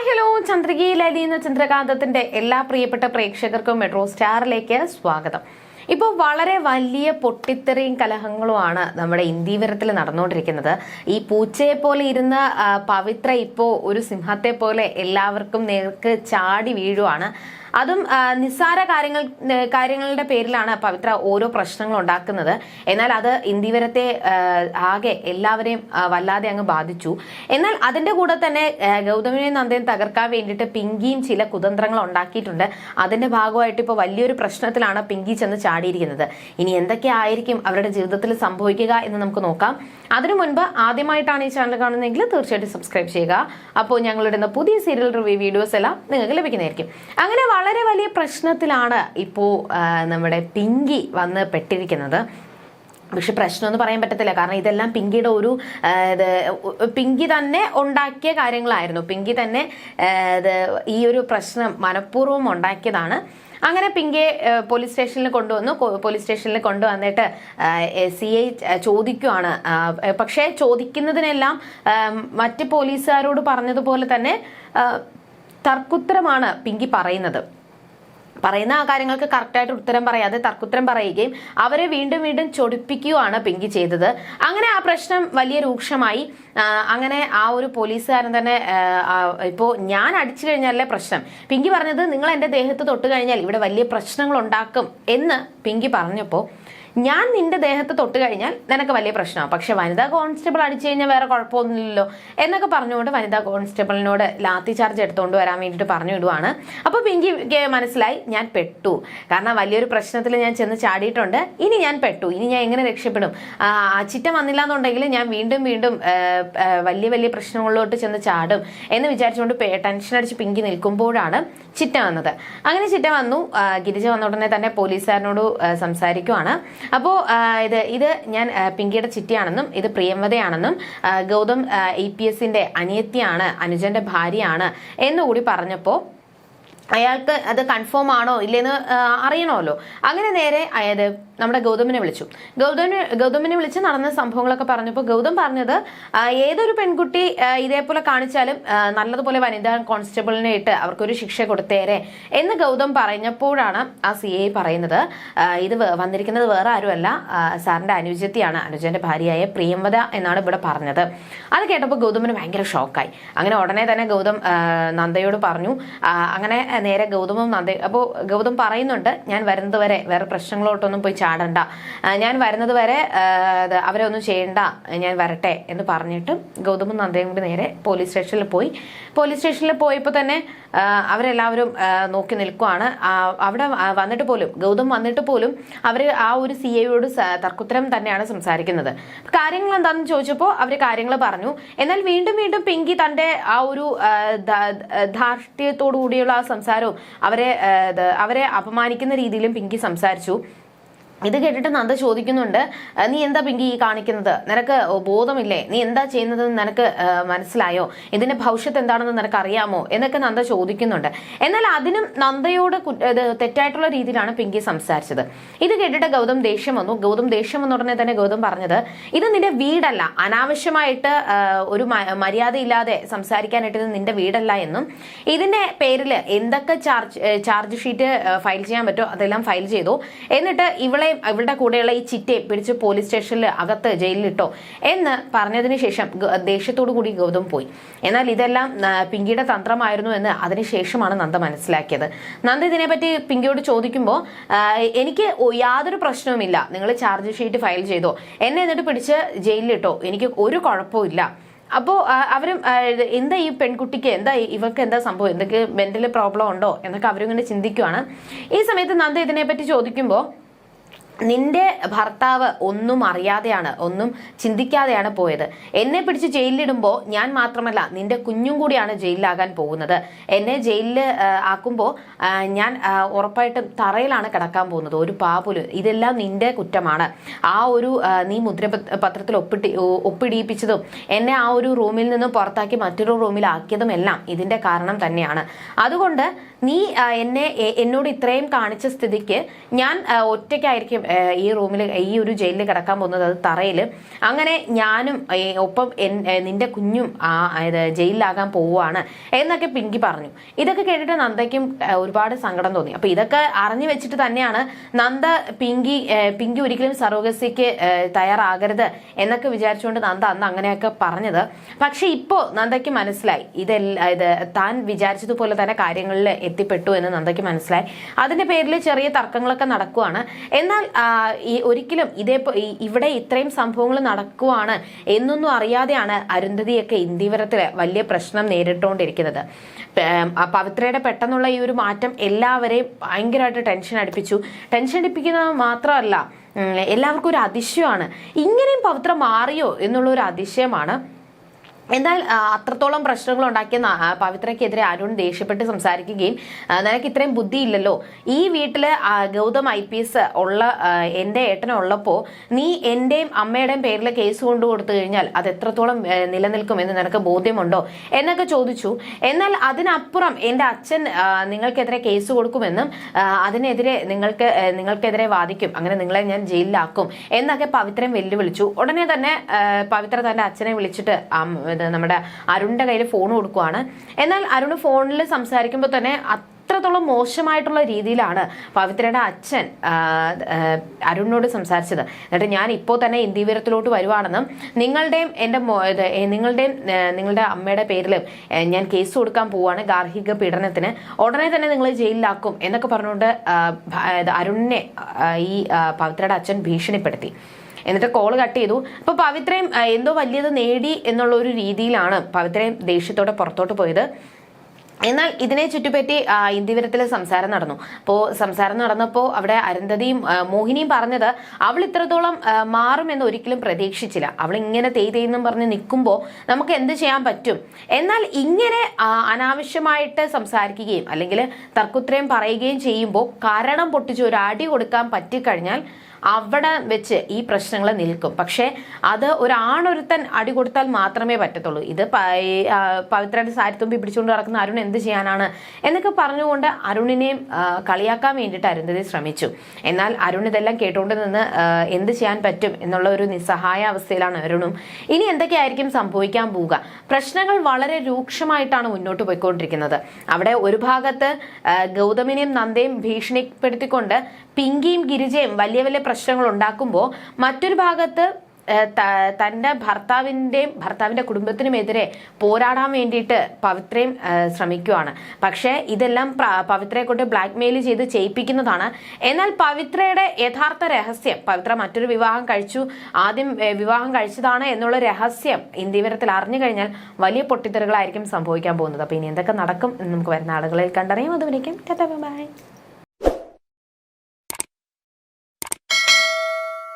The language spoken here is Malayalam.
ഹായ് ഹലോ ചന്ദ്രികയിൽ എന്ന ചന്ദ്രകാന്തത്തിന്റെ എല്ലാ പ്രിയപ്പെട്ട പ്രേക്ഷകർക്കും മെട്രോ സ്റ്റാറിലേക്ക് സ്വാഗതം. ഇപ്പോൾ വളരെ വലിയ പൊട്ടിത്തെറിയും കലഹങ്ങളുമാണ് നമ്മുടെ ഇന്ത്യവരത്തിൽ നടന്നുകൊണ്ടിരിക്കുന്നത്. ഈ പൂച്ചയെ പോലെ ഇരുന്ന പവിത്ര ഇപ്പോൾ ഒരു സിംഹത്തെ പോലെ എല്ലാവർക്കും നേർക്ക് ചാടി വീഴുവാണ്. അതും നിസ്സാര കാര്യങ്ങൾ കാര്യങ്ങളുടെ പേരിലാണ് പവിത്ര ഓരോ പ്രശ്നങ്ങൾ ഉണ്ടാക്കുന്നത്. എന്നാൽ അത് ഇന്ത്യവരത്തെ ആ, ആകെ എല്ലാവരെയും വല്ലാതെ അങ്ങ് ബാധിച്ചു. എന്നാൽ അതിന്റെ കൂടെ തന്നെ ഗൗതമിനെയും നന്ദയും തകർക്കാൻ വേണ്ടിയിട്ട് പിങ്കിയും ചില കുതന്ത്രങ്ങൾ ഉണ്ടാക്കിയിട്ടുണ്ട്. അതിന്റെ ഭാഗമായിട്ട് ഇപ്പോൾ വലിയൊരു പ്രശ്നത്തിലാണ് പിങ്കി ചെന്ന് ചാടിയിരിക്കുന്നത്. ഇനി എന്തൊക്കെ ആയിരിക്കും അവരുടെ ജീവിതത്തിൽ സംഭവിക്കുക എന്ന് നമുക്ക് നോക്കാം. അതിനു മുൻപ് ആദ്യമായിട്ടാണ് ഈ ചാനൽ കാണുന്നതെങ്കിൽ തീർച്ചയായിട്ടും സബ്സ്ക്രൈബ് ചെയ്യുക. അപ്പോൾ ഞങ്ങളിടുന്ന പുതിയ സീരിയൽ റിവ്യൂ വീഡിയോസ് എല്ലാം നിങ്ങൾക്ക് ലഭിക്കുന്നതായിരിക്കും. അങ്ങനെ വളരെ വലിയ പ്രശ്നത്തിലാണ് ഇപ്പോൾ നമ്മുടെ പിങ്കി വന്ന് പെട്ടിരിക്കുന്നത്. പക്ഷെ പ്രശ്നമൊന്നും പറയാൻ പറ്റത്തില്ല. കാരണം ഇതെല്ലാം പിങ്കിയുടെ ഒരു ഇത് പിങ്കി തന്നെ ഉണ്ടാക്കിയ കാര്യങ്ങളായിരുന്നു. പിങ്കി തന്നെ ഈ ഒരു പ്രശ്നം മനഃപൂർവം ഉണ്ടാക്കിയതാണ്. അങ്ങനെ പിങ്കെ പോലീസ് സ്റ്റേഷനിൽ കൊണ്ടുവന്നു. പോലീസ് സ്റ്റേഷനിൽ കൊണ്ടുവന്നിട്ട് സി ഐ ചോദിക്കുവാണ്. പക്ഷേ ചോദിക്കുന്നതിനെല്ലാം മറ്റ് പോലീസുകാരോട് പറഞ്ഞതുപോലെ തന്നെ തർക്കുത്തരമാണ് പിങ്കി പറയുന്നത്. പറയുന്ന ആ കാര്യങ്ങൾക്ക് കറക്റ്റായിട്ട് ഉത്തരം പറയാതെ തർക്കുത്തരം പറയുകയും അവരെ വീണ്ടും വീണ്ടും ചൊടിപ്പിക്കുകയാണ് പിങ്കി ചെയ്തത്. അങ്ങനെ ആ പ്രശ്നം വലിയ രൂക്ഷമായി. അങ്ങനെ ആ ഒരു പോലീസുകാരൻ തന്നെ ഇപ്പോൾ ഞാൻ അടിച്ചു കഴിഞ്ഞാലേ പ്രശ്നം. പിങ്കി പറഞ്ഞത് നിങ്ങൾ എന്റെ ദേഹത്ത് തൊട്ട് കഴിഞ്ഞാൽ ഇവിടെ വലിയ പ്രശ്നങ്ങൾ ഉണ്ടാക്കും എന്ന് പിങ്കി പറഞ്ഞപ്പോൾ ഞാൻ നിന്റെ ദേഹത്ത് തൊട്ട് കഴിഞ്ഞാൽ നിനക്ക് വലിയ പ്രശ്നമാണ് പക്ഷെ വനിതാ കോൺസ്റ്റബിൾ അടിച്ചു കഴിഞ്ഞാൽ വേറെ കുഴപ്പമൊന്നുമില്ലല്ലോ എന്നൊക്കെ പറഞ്ഞുകൊണ്ട് വനിതാ കോൺസ്റ്റബിളിനോട് ലാത്തി ചാർജ് എടുത്തുകൊണ്ട് വരാൻ വേണ്ടിയിട്ട് പറഞ്ഞു വിടുവാണ് അപ്പോൾ പിങ്കിക്ക് മനസ്സിലായി ഞാൻ പെട്ടു. കാരണം വലിയൊരു പ്രശ്നത്തിൽ ഞാൻ ചെന്ന് ചാടിയിട്ടുണ്ട്. ഇനി ഞാൻ പെട്ടു. ഇനി ഞാൻ എങ്ങനെ രക്ഷപ്പെടും? ചിറ്റ വന്നില്ല എന്നുണ്ടെങ്കിൽ ഞാൻ വീണ്ടും വീണ്ടും വലിയ വലിയ പ്രശ്നങ്ങളിലോട്ട് ചെന്ന് ചാടും എന്ന് വിചാരിച്ചുകൊണ്ട് ടെൻഷൻ അടിച്ച് പിങ്കി നിൽക്കുമ്പോഴാണ് ചിറ്റ വന്നത്. അങ്ങനെ ചിറ്റ വന്നു. ഗിരിജ വന്ന ഉടനെ തന്നെ പോലീസുകാരനോട് സംസാരിക്കുവാണ്. അപ്പോൾ ഇത് ഇത് ഞാൻ പിങ്കിയുടെ ചിറ്റിയാണെന്നും ഇത് പ്രിയംവതയാണെന്നും ഗൗതം ഇ പി എസിന്റെ അനിയത്തിയാണ് അനുജന്റെ ഭാര്യയാണ് എന്നുകൂടി പറഞ്ഞപ്പോൾ അയാൾക്ക് അത് കൺഫേം ആണോ ഇല്ലെന്ന് അറിയണമല്ലോ. അങ്ങനെ നേരെ അതായത് നമ്മുടെ ഗൗതമിനെ വിളിച്ചു. ഗൗതമിനെ ഗൗതമിനെ വിളിച്ച് നടന്ന സംഭവങ്ങളൊക്കെ പറഞ്ഞപ്പോൾ ഗൗതം പറഞ്ഞത് ഏതൊരു പെൺകുട്ടി ഇതേപോലെ കാണിച്ചാലും നല്ലതുപോലെ വനിതാ കോൺസ്റ്റബിളിനെ ഇട്ട് അവർക്കൊരു ശിക്ഷ കൊടുത്തേരെ എന്ന് ഗൗതം പറഞ്ഞപ്പോഴാണ് ആ സി ഐ പറയുന്നത്. ഇത് വന്നിരിക്കുന്നത് വേറെ ആരുമല്ല സാറിന്റെ അനുജത്തിയാണ്. അനുജന്റെ ഭാര്യയായ പ്രിയംവത എന്നാണ് ഇവിടെ പറഞ്ഞത്. അത് കേട്ടപ്പോൾ ഗൗതമിന് ഭയങ്കര ഷോക്കായി അങ്ങനെ ഉടനെ തന്നെ ഗൗതം നന്ദയോട് പറഞ്ഞു. അങ്ങനെ നേരെ ഗൗതമും നന്ദി അപ്പോൾ ഗൗതം പറയുന്നുണ്ട് ഞാൻ വരുന്നത് വരെ വേറെ പ്രശ്നങ്ങളോട്ടൊന്നും പോയി ചാടണ്ട. ഞാൻ വരുന്നത് വരെ അവരെ ഒന്നും ചെയ്യണ്ട. ഞാൻ വരട്ടെ എന്ന് പറഞ്ഞിട്ട് ഗൗതമും നന്ദയും കൂടി നേരെ പോലീസ് സ്റ്റേഷനിൽ പോയി. പോലീസ് സ്റ്റേഷനിൽ പോയപ്പോൾ തന്നെ അവരെല്ലാവരും നോക്കി നിൽക്കുവാണ്. അവിടെ വന്നിട്ട് പോലും ഗൗതം വന്നിട്ട് പോലും അവർ ആ ഒരു സി ഐയോട് തർക്കുത്തരം തന്നെയാണ് സംസാരിക്കുന്നത്. കാര്യങ്ങൾ എന്താണെന്ന് ചോദിച്ചപ്പോൾ അവർ കാര്യങ്ങൾ പറഞ്ഞു. എന്നാൽ വീണ്ടും വീണ്ടും പിങ്കി തന്റെ ആ ഒരു ധാർഷ്ട്യത്തോടു കൂടിയുള്ള ആ സംസാരവും. അവരെ അവരെ അപമാനിക്കുന്ന രീതിയിലും പിങ്കി സംസാരിച്ചു. ഇത് കേട്ടിട്ട് നന്ദ ചോദിക്കുന്നുണ്ട് നീ എന്താ പിങ്കി ഈ കാണിക്കുന്നത്? നിനക്ക് ബോധമില്ലേ? നീ എന്താ ചെയ്യുന്നതെന്ന് നിനക്ക് മനസ്സിലായോ? ഇതിന്റെ ഭവിഷ്യത്ത് എന്താണെന്ന് നിനക്ക് അറിയാമോ? എന്നൊക്കെ നന്ദ ചോദിക്കുന്നുണ്ട്. എന്നാൽ അതിനും നന്ദയോട് തെറ്റായിട്ടുള്ള രീതിയിലാണ് പിങ്കി സംസാരിച്ചത്. ഇത് കേട്ടിട്ട് ഗൗതം ദേഷ്യം വന്നു. ഗൗതം ദേഷ്യം വന്ന ഉടനെ തന്നെ ഗൗതം പറഞ്ഞത് ഇത് നിന്റെ വീടല്ല. അനാവശ്യമായിട്ട് ഒരു മര്യാദയില്ലാതെ സംസാരിക്കാനായിട്ട് ഇത് നിന്റെ വീടല്ല എന്നും ഇതിന്റെ പേരിൽ എന്തൊക്കെ ചാർജ് ചാർജ് ഷീറ്റ് ഫയൽ ചെയ്യാൻ പറ്റുമോ അതെല്ലാം ഫയൽ ചെയ്തു. എന്നിട്ട് ഇവളെ ഇവളുടെ കൂടെയുള്ള ഈ ചിറ്റയെ പിടിച്ച് പോലീസ് സ്റ്റേഷനിൽ അകത്ത് ജയിലിലിട്ടോ എന്ന് പറഞ്ഞതിന് ശേഷം ദേഷ്യത്തോടു കൂടി ഗൗതം പോയി. എന്നാൽ ഇതെല്ലാം പിങ്കിയുടെ തന്ത്രമായിരുന്നു എന്ന് അതിനുശേഷമാണ് നന്ദ മനസ്സിലാക്കിയത്. നന്ദ ഇതിനെപ്പറ്റി പിങ്കിയോട് ചോദിക്കുമ്പോൾ എനിക്ക് യാതൊരു പ്രശ്നവുമില്ല. നിങ്ങൾ ചാർജ് ഷീറ്റ് ഫയൽ ചെയ്തോ. എന്നെ എന്നിട്ട് പിടിച്ച് ജയിലിലിട്ടോ. എനിക്ക് ഒരു കുഴപ്പമില്ല അപ്പോൾ അവരും എന്താ ഈ പെൺകുട്ടിക്ക് എന്താ ഇവർക്ക് എന്താ സംഭവം? എന്തൊക്കെ മെന്റൽ പ്രോബ്ലം ഉണ്ടോ? എന്നൊക്കെ അവരിങ്ങനെ ചിന്തിക്കുവാണ്. ഈ സമയത്ത് നന്ദ ഇതിനെപ്പറ്റി ചോദിക്കുമ്പോൾ നിന്റെ ഭർത്താവ് ഒന്നും അറിയാതെയാണ് ഒന്നും ചിന്തിക്കാതെയാണ് പോയത്. എന്നെ പിടിച്ച് ജയിലിലിടുമ്പോൾ ഞാൻ മാത്രമല്ല നിന്റെ കുഞ്ഞും കൂടിയാണ് ജയിലിലാകാൻ പോകുന്നത്. എന്നെ ജയിലിൽ ആക്കുമ്പോൾ ഞാൻ ഉറപ്പായിട്ടും തറയിലാണ് കിടക്കാൻ പോകുന്നത്. ഒരു പാപുൽ ഇതെല്ലാം നിന്റെ കുറ്റമാണ്. ആ ഒരു നീ നീ മുദ്രപത്രത്തിൽ ഒപ്പിട്ടി ഒപ്പിടിയിപ്പിച്ചതും എന്നെ ആ ഒരു റൂമിൽ നിന്ന് പുറത്താക്കി മറ്റൊരു റൂമിലാക്കിയതും എല്ലാം ഇതിന്റെ കാരണം തന്നെയാണ്. അതുകൊണ്ട് നീ എന്നെ എന്നോട് ഇത്രയും കാണിച്ച സ്ഥിതിക്ക് ഞാൻ ഒറ്റയ്ക്കായിരിക്കും ഈ റൂമിൽ ഈ ഒരു ജയിലിൽ കിടക്കാൻ പോകുന്നത് അത് തറയിൽ അങ്ങനെ ഞാനും ഒപ്പം നിന്റെ കുഞ്ഞും ജയിലിലാകാൻ പോവുകയാണ് എന്നൊക്കെ പിങ്കി പറഞ്ഞു. ഇതൊക്കെ കേട്ടിട്ട് നന്ദയ്ക്കും ഒരുപാട് സങ്കടം തോന്നി. അപ്പൊ ഇതൊക്കെ അറിഞ്ഞു വെച്ചിട്ട് തന്നെയാണ് നന്ദ പിങ്കി പിങ്കി ഒരിക്കലും ഏഹ്, തയ്യാറാകരുത് എന്നൊക്കെ വിചാരിച്ചുകൊണ്ട് നന്ദ അന്ന് അങ്ങനെയൊക്കെ പറഞ്ഞത്. പക്ഷെ ഇപ്പോ നന്ദയ്ക്ക് മനസ്സിലായി. ഇതെല്ലാം ഇത് താൻ വിചാരിച്ചതുപോലെ തന്നെ കാര്യങ്ങളിൽ എത്തിപ്പെട്ടു എന്ന് നന്ദയ്ക്ക് മനസ്സിലായി. അതിന്റെ പേരിൽ ചെറിയ തർക്കങ്ങളൊക്കെ നടക്കുവാണ്. എന്നാൽ ഈ ഒരിക്കലും ഇതേ ഇവിടെ ഇത്രയും സംഭവങ്ങൾ നടക്കുവാണ് എന്നൊന്നും അറിയാതെയാണ് അരുന്ധതിയൊക്കെ ഇന്ദിവരത്തിൽ വലിയ പ്രശ്നം നേരിട്ടുകൊണ്ടിരിക്കുന്നത് പവിത്രയുടെ പെട്ടെന്നുള്ള ഈ ഒരു മാറ്റം എല്ലാവരെയും ഭയങ്കരമായിട്ട് ടെൻഷൻ അടുപ്പിച്ചു. ടെൻഷൻ അടുപ്പിക്കുന്നത് മാത്രമല്ല എല്ലാവർക്കും ഒരു അതിശയമാണ്. ഇങ്ങനെയും പവിത്ര മാറിയോ എന്നുള്ള ഒരു അതിശയമാണ്. എന്നാൽ അത്രത്തോളം പ്രശ്നങ്ങൾ ഉണ്ടാക്കിയ പവിത്രയ്ക്കെതിരെ അരുൺ ദേഷ്യപ്പെട്ട് സംസാരിക്കുകയും നിനക്ക് ഇത്രയും ബുദ്ധിയില്ലല്ലോ. ഈ വീട്ടിൽ ഗൗതം ഐ പി എസ് ഉള്ള എന്റെ ഏട്ടനുള്ളപ്പോ നീ എന്റെയും അമ്മയുടെയും പേരിൽ കേസ് കൊണ്ടു കൊടുത്തു കഴിഞ്ഞാൽ അത് എത്രത്തോളം നിലനിൽക്കും എന്ന് നിനക്ക് ബോധ്യമുണ്ടോ? എന്നൊക്കെ ചോദിച്ചു. എന്നാൽ അതിനപ്പുറം എന്റെ അച്ഛൻ നിങ്ങൾക്കെതിരെ കേസ് കൊടുക്കുമെന്നും അതിനെതിരെ നിങ്ങൾക്ക് നിങ്ങൾക്കെതിരെ വാദിക്കും. അങ്ങനെ നിങ്ങളെ ഞാൻ ജയിലിലാക്കും എന്നൊക്കെ പവിത്രൻ വെല്ലുവിളിച്ചു. ഉടനെ തന്നെ പവിത്ര തന്റെ അച്ഛനെ വിളിച്ചിട്ട് അം- നമ്മുടെ അരുണിന്റെ കയ്യിൽ ഫോൺ കൊടുക്കുവാണ്. എന്നാൽ അരുൺ ഫോണിൽ സംസാരിക്കുമ്പോൾ തന്നെ അത്രത്തോളം മോശമായിട്ടുള്ള രീതിയിലാണ് പവിത്രയുടെ അച്ഛൻ അരുണിനോട് സംസാരിച്ചത്. എന്നിട്ട് ഞാൻ ഇപ്പോൾ തന്നെ ഇന്ത്യവീരത്തിലോട്ട് വരുവാണെന്നും നിങ്ങളുടെയും എന്റെ നിങ്ങളുടെയും നിങ്ങളുടെ അമ്മയുടെ പേരിൽ ഞാൻ കേസ് കൊടുക്കാൻ പോവാണ് ഗാർഹിക പീഡനത്തിന്. ഉടനെ തന്നെ നിങ്ങൾ ജയിലിലാക്കും എന്നൊക്കെ പറഞ്ഞുകൊണ്ട് അരുണിനെ ഈ പവിത്രയുടെ അച്ഛൻ ഭീഷണിപ്പെടുത്തി. എന്നിട്ട് കോൾ കട്ട് ചെയ്തു. അപ്പൊ പവിത്രയും എന്തോ വലിയത് നേടി എന്നുള്ള ഒരു രീതിയിലാണ് പവിത്രയും ദേഷ്യത്തോടെ പുറത്തോട്ട് പോയത്. എന്നാൽ ഇതിനെ ചുറ്റിപ്പറ്റി ആ, ഇന്ത്യവരത്തിൽ സംസാരം നടന്നു. അപ്പോൾ സംസാരം നടന്നപ്പോൾ അവിടെ അരുന്ധതിയും മോഹിനിയും പറഞ്ഞത് അവൾ ഇത്രത്തോളം മാറുമെന്ന് ഒരിക്കലും പ്രതീക്ഷിച്ചില്ല. അവൾ ഇങ്ങനെ തേയ് തേയെന്നും പറഞ്ഞ് നിൽക്കുമ്പോൾ നമുക്ക് എന്ത് ചെയ്യാൻ പറ്റും? എന്നാൽ ഇങ്ങനെ അനാവശ്യമായിട്ട് സംസാരിക്കുകയും അല്ലെങ്കിൽ തർക്കുത്തരം പറയുകയും ചെയ്യുമ്പോൾ കാരണം പൊട്ടിച്ച് ഒരു അടി കൊടുക്കാൻ പറ്റിക്കഴിഞ്ഞാൽ അവിടെ വെച്ച് ഈ പ്രശ്നങ്ങൾ നിൽക്കും. പക്ഷേ അത് ഒരാണൊരുത്തൻ അടി കൊടുത്താൽ മാത്രമേ പറ്റത്തുള്ളൂ. ഇത് പവിത്രയുടെ സാരിത്തുമ്പി പിടിച്ചുകൊണ്ട് നടക്കുന്ന അരുൺ എന്ത് ചെയ്യാനാണ് എന്നൊക്കെ പറഞ്ഞുകൊണ്ട് അരുണിനെയും കളിയാക്കാൻ വേണ്ടിയിട്ട് അരുന്ധതി ശ്രമിച്ചു. എന്നാൽ അരുൺ ഇതെല്ലാം കേട്ടുകൊണ്ട് നിന്ന് എന്ത് ചെയ്യാൻ പറ്റും എന്നുള്ള ഒരു നിസ്സഹായ അവസ്ഥയിലാണ് അരുണും. ഇനി എന്തൊക്കെയായിരിക്കും സംഭവിക്കാൻ പോവുക? പ്രശ്നങ്ങൾ വളരെ രൂക്ഷമായിട്ടാണ് മുന്നോട്ട് പോയിക്കൊണ്ടിരിക്കുന്നത്. അവിടെ ഒരു ഭാഗത്ത് ഗൗതമിനെയും നന്ദയും ഭീഷണിപ്പെടുത്തിക്കൊണ്ട് പിങ്കിയും ഗിരിജയും വലിയ വലിയ പ്രശ്നങ്ങൾ ഉണ്ടാക്കുമ്പോൾ മറ്റൊരു ഭാഗത്ത് തന്റെ ഭർത്താവിന്റെയും ഭർത്താവിന്റെ കുടുംബത്തിനുമെതിരെ പോരാടാൻ വേണ്ടിയിട്ട് പവിത്രയും ശ്രമിക്കുവാണ്. പക്ഷേ ഇതെല്ലാം പവിത്രയെ കൊണ്ട് ബ്ലാക്ക് മെയിൽ ചെയ്ത് ചെയ്യിപ്പിക്കുന്നതാണ്. എന്നാൽ പവിത്രയുടെ യഥാർത്ഥ രഹസ്യം പവിത്ര മറ്റൊരു വിവാഹം കഴിച്ചു ആദ്യം വിവാഹം കഴിച്ചതാണ് എന്നുള്ള രഹസ്യം ഇന്ത്യവരത്തിൽ അറിഞ്ഞു കഴിഞ്ഞാൽ വലിയ പൊട്ടിത്തെറികളായിരിക്കും സംഭവിക്കാൻ പോകുന്നത്. അപ്പോൾ ഇനി എന്തൊക്കെ നടക്കും എന്ന് നമുക്ക് വരുന്ന ആളുകളിൽ കണ്ടറിയാം. അതുവരേക്കും ബൈ.